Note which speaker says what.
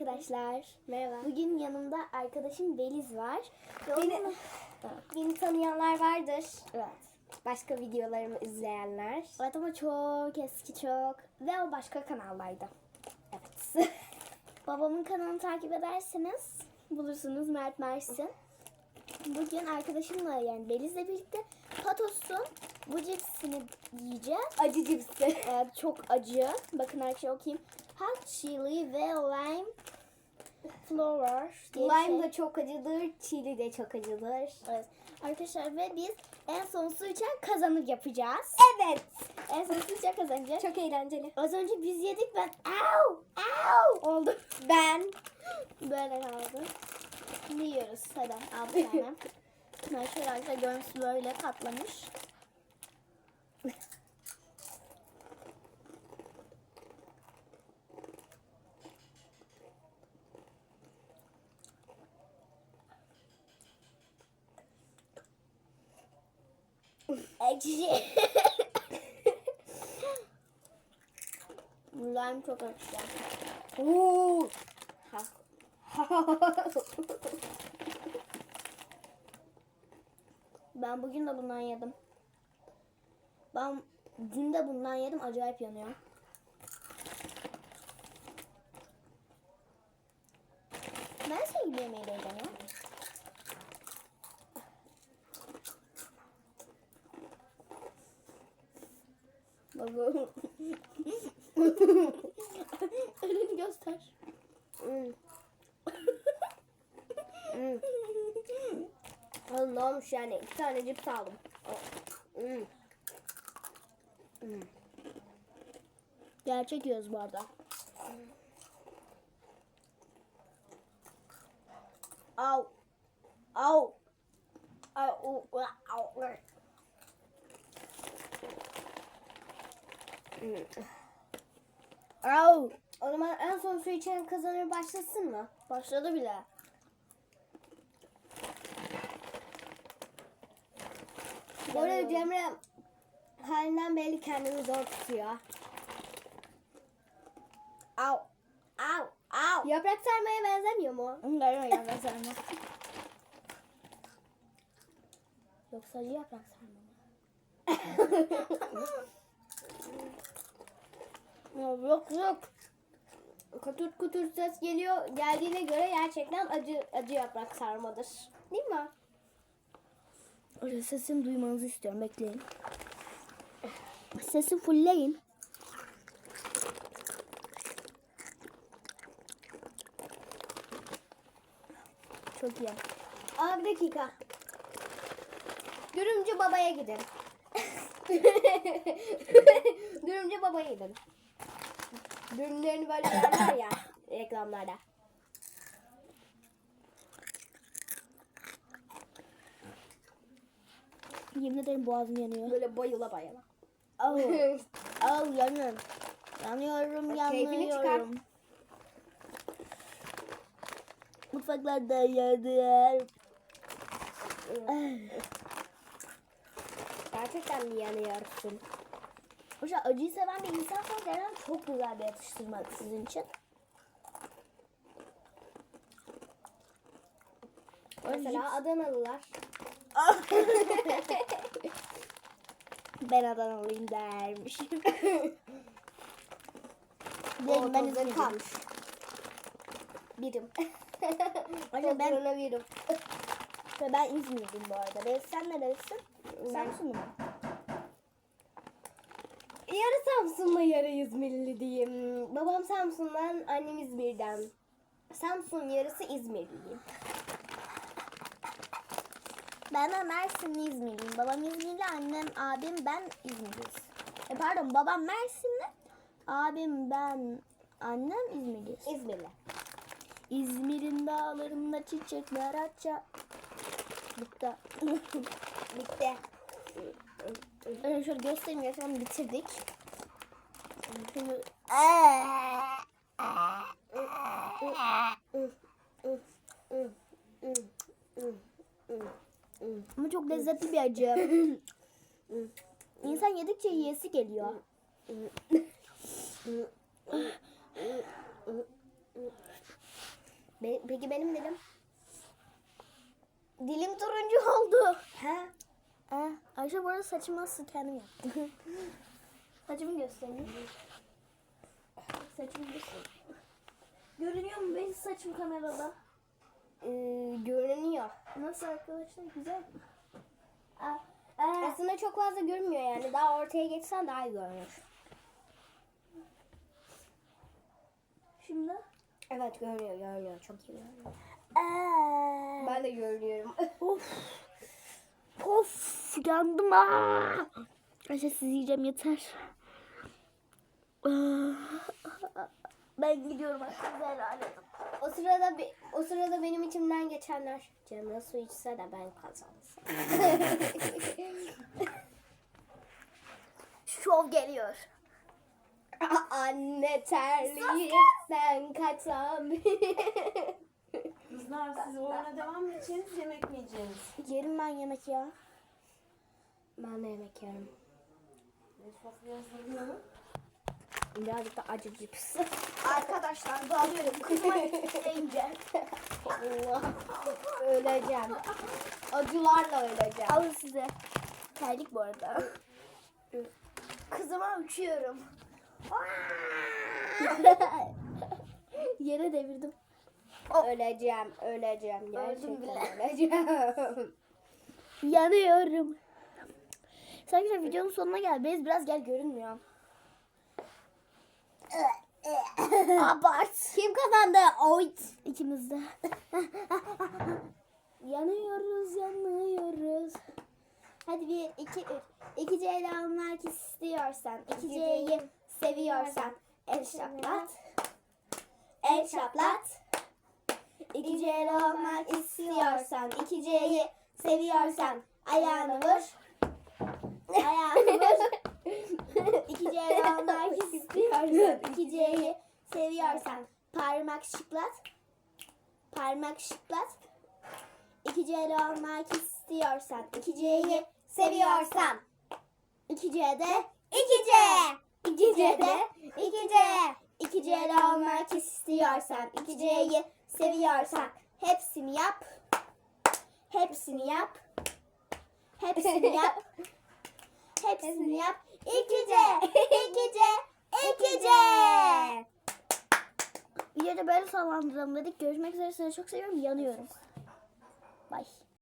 Speaker 1: arkadaşlar.
Speaker 2: Merhaba.
Speaker 1: Bugün yanımda arkadaşım Beliz var. Ve
Speaker 2: Beni,
Speaker 1: onunla-
Speaker 2: beni tanıyanlar vardır.
Speaker 1: Evet.
Speaker 2: Başka videolarımı izleyenler.
Speaker 1: Evet ama çok eski çok. Ve o başka kanaldaydı.
Speaker 2: Evet.
Speaker 1: Babamın kanalını takip ederseniz bulursunuz Mert Mersin. Bugün arkadaşımla yani Beliz'le birlikte Patos'un bu cipsini yiyeceğiz.
Speaker 2: Acı cipsi.
Speaker 1: Evet, çok acı. Bakın arkadaşlar okuyayım. Hot chili ve lime flower diye
Speaker 2: Lime
Speaker 1: şey.
Speaker 2: da çok acıdır. Chili de çok acıdır.
Speaker 1: Evet. Arkadaşlar ve biz en son su içen kazanır yapacağız.
Speaker 2: Evet.
Speaker 1: En son su içen kazanacak.
Speaker 2: Çok eğlenceli.
Speaker 1: Az önce biz yedik ben au au oldu.
Speaker 2: Ben
Speaker 1: Böyle kaldı. Şimdi yiyoruz. Hadi al bir tane. Şöyle arkadaşlar görüntüsü böyle katlamış. Ekşi. Lime çok ekşi.
Speaker 2: Oo.
Speaker 1: Ha. Ben bugün de bundan yedim. Ben dün de bundan yedim. Acayip yanıyor. Ben gibi yemeği de yedim Baba. Elini göster.
Speaker 2: Olmuş yani? İki tane cips aldım.
Speaker 1: Gerçek yiyoruz bu arada.
Speaker 2: Au. Au. Au. Au. Au.
Speaker 1: Au.
Speaker 2: O zaman en son su içen kazanır başlasın mı?
Speaker 1: Başladı bile.
Speaker 2: Bu arada Cemre halinden belli kendini zor tutuyor. Au. Au. Au. Yaprak sarmaya benzemiyor mu?
Speaker 1: Onları yaprak sarma. Yoksa yaprak sarma mı? Yok yok.
Speaker 2: Kutur kutur ses geliyor. Geldiğine göre gerçekten acı acı yaprak sarmadır. Değil mi?
Speaker 1: Öyle sesimi duymanızı istiyorum. Bekleyin. Sesi fullleyin. Çok iyi.
Speaker 2: Aa bir dakika. Dürümcü babaya gidin. Dürümcü babaya gidin. Dürümlerini böyle verler ya reklamlarda.
Speaker 1: Yemin ederim boğazım yanıyor.
Speaker 2: Böyle bayıla bayıla.
Speaker 1: Au, au yanıyorum. Yanıyorum,
Speaker 2: Bak, keyfini çıkar.
Speaker 1: yanıyorum. Mutfaklarda yanıyorum.
Speaker 2: Gerçekten mi yanıyorsun?
Speaker 1: Hocam acıyı seven bir insan gerçekten çok güzel bir atıştırma sizin için.
Speaker 2: Mesela Adanalılar.
Speaker 1: Ben Adanalıyım dermiş. Diyelim ben
Speaker 2: kalmış. Birim.
Speaker 1: Hocam ben,
Speaker 2: Koronavirüs.
Speaker 1: ve ben İzmirliyim bu arada. Ben, sen nerelisin? Samsunlu mu?
Speaker 2: Yarı Samsun'la yarı İzmirli diyeyim. Babam Samsun'dan, annem İzmir'den. Samsun yarısı İzmirliyim.
Speaker 1: Ben de Mersinli İzmirliyim. Babam İzmirli, annem, abim, ben İzmirliyiz. E pardon, babam Mersinli, abim, ben, annem İzmirliyiz.
Speaker 2: İzmirli.
Speaker 1: İzmir'in dağlarında çiçekler açar. Bitti.
Speaker 2: Bitti.
Speaker 1: Öyle şöyle göstereyim gerçekten bitirdik. Ama çok lezzetli bir acı. İnsan yedikçe yiyesi geliyor.
Speaker 2: Peki benim dilim?
Speaker 1: Dilim turuncu oldu.
Speaker 2: Ha?
Speaker 1: Ee, Ayşe bu arada saçımı nasıl kendim yaptım. saçımı göstereyim. Saçımı göstereyim. Görünüyor mu benim saçım kamerada?
Speaker 2: Ee, görünüyor.
Speaker 1: Nasıl arkadaşlar? Güzel mi? Aa, ee,
Speaker 2: Aslında çok fazla görünmüyor yani. Daha ortaya geçsen daha iyi görünür.
Speaker 1: şimdi?
Speaker 2: Evet görünüyor görünüyor. Çok iyi görünüyor.
Speaker 1: Ee,
Speaker 2: Ben de görünüyorum.
Speaker 1: of. Of yandım. Ayşe sizi yiyeceğim yeter. Ben gidiyorum artık helal edin.
Speaker 2: o sırada be- o sırada benim içimden geçenler Cemre su içse de ben kazansam.
Speaker 1: Şov geliyor.
Speaker 2: Anne terliği ben kaçam.
Speaker 3: Kızlar siz oyuna devam mı edeceksiniz, yemek mi yiyeceksiniz?
Speaker 1: Yerim ben yemek ya.
Speaker 2: ben de yemek yerim.
Speaker 3: Sofraya hazırlayalım.
Speaker 2: Birazcık da acı cips.
Speaker 1: Arkadaşlar dağılıyorum. Kızıma deyince.
Speaker 2: Allah. öleceğim. Acılarla öleceğim.
Speaker 1: Alın size. Terlik bu arada. Kızıma uçuyorum. Yere devirdim.
Speaker 2: Öleceğim, öleceğim. Gerçekten
Speaker 1: bile.
Speaker 2: öleceğim.
Speaker 1: Yanıyorum. Arkadaşlar videonun sonuna geldik. Biraz gel görünmüyor. Abart.
Speaker 2: Kim kazandı? Oy.
Speaker 1: İkimiz de. yanıyoruz, yanıyoruz. Hadi bir, iki, üç. İki C'yle almak istiyorsan, iki C'yi seviyorsan, el şaplat. El şaplat. İki C'yle olmak istiyorsan, iki C'yi seviyorsan, ayağını vur. Ayağını vur. İki C'yle olmak istiyorsan, iki C'yi seviyorsan, parmak şıklat. Parmak şıklat. İki C'li olmak istiyorsan, iki C'yi seviyorsan, iki C'de, iki C, iki C'de, iki C, iki C'li olmak istiyorsan, iki C'yi seviyorsan, hepsini yap, hepsini yap, hepsini yap, hepsini yap, iki C, iki C, iki C. Videoda böyle sallandıralım dedik. Görüşmek üzere. Sizi çok seviyorum. Yanıyorum. Bye.